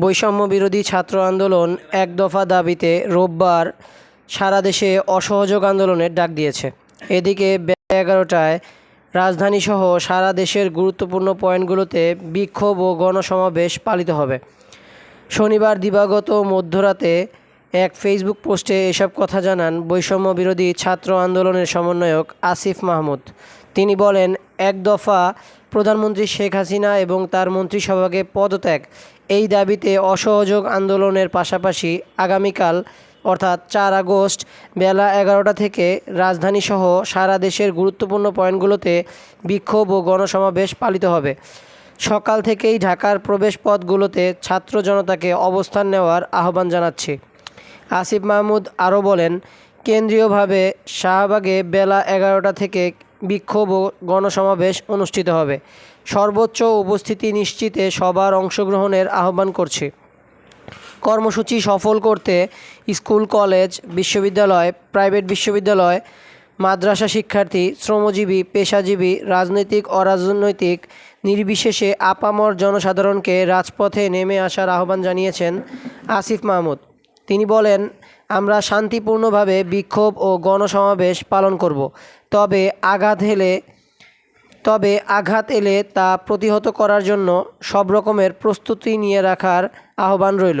বৈষম্য বিরোধী ছাত্র আন্দোলন এক দফা দাবিতে রোববার সারা দেশে অসহযোগ আন্দোলনের ডাক দিয়েছে। এদিকে এগারোটায় রাজধানীসহ সারা দেশের গুরুত্বপূর্ণ পয়েন্টগুলোতে বিক্ষোভ ও গণসমাবেশ পালিত হবে। শনিবার দিবাগত মধ্যরাতে এক ফেসবুক পোস্টে এসব কথা জানান বৈষম্য বিরোধী ছাত্র আন্দোলনের সমন্বয়ক আসিফ মাহমুদ। তিনি বলেন এক দফা প্রধানমন্ত্রী শেখ হাসিনা এবং তার মন্ত্রিসভাকে পদত্যাগ। এই দাবিতে অসহযোগ আন্দোলনের পাশাপাশি আগামীকাল, অর্থাৎ চার আগস্ট, বেলা এগারোটা থেকে রাজধানীসহ সারা দেশের গুরুত্বপূর্ণ পয়েন্টগুলোতে বিক্ষোভ ও গণসমাবেশ পালিত হবে। সকাল থেকেই ঢাকার প্রবেশপথগুলোতে ছাত্র জনতাকে অবস্থান নেওয়ার আহ্বান জানাচ্ছি। আসিফ মাহমুদ আরও বলেন, কেন্দ্রীয়ভাবে শাহবাগে বেলা এগারোটা থেকে বিক্ষোভ ও গণসমাবেশ অনুষ্ঠিত হবে। সর্বোচ্চ উপস্থিতি নিশ্চিতে সবার অংশগ্রহণের আহ্বান করছি। কর্মসূচি সফল করতে স্কুল, কলেজ, বিশ্ববিদ্যালয়, প্রাইভেট বিশ্ববিদ্যালয়, মাদ্রাসা শিক্ষার্থী, শ্রমজীবী, পেশাজীবী, রাজনৈতিক, অরাজনৈতিক, নির্বিশেষে আপামর জনসাধারণকে রাজপথে নেমে আসার আহ্বান জানিয়েছেন আসিফ মাহমুদ। তিনি বলেন, আমরা শান্তিপূর্ণভাবে বিক্ষোভ ও গণসমাবেশ পালন করব। তবে আঘাত হেলে তবে আঘাত এলে তা প্রতিহত করার জন্য সব রকমের প্রস্তুতি নিয়ে রাখার আহ্বান রইল।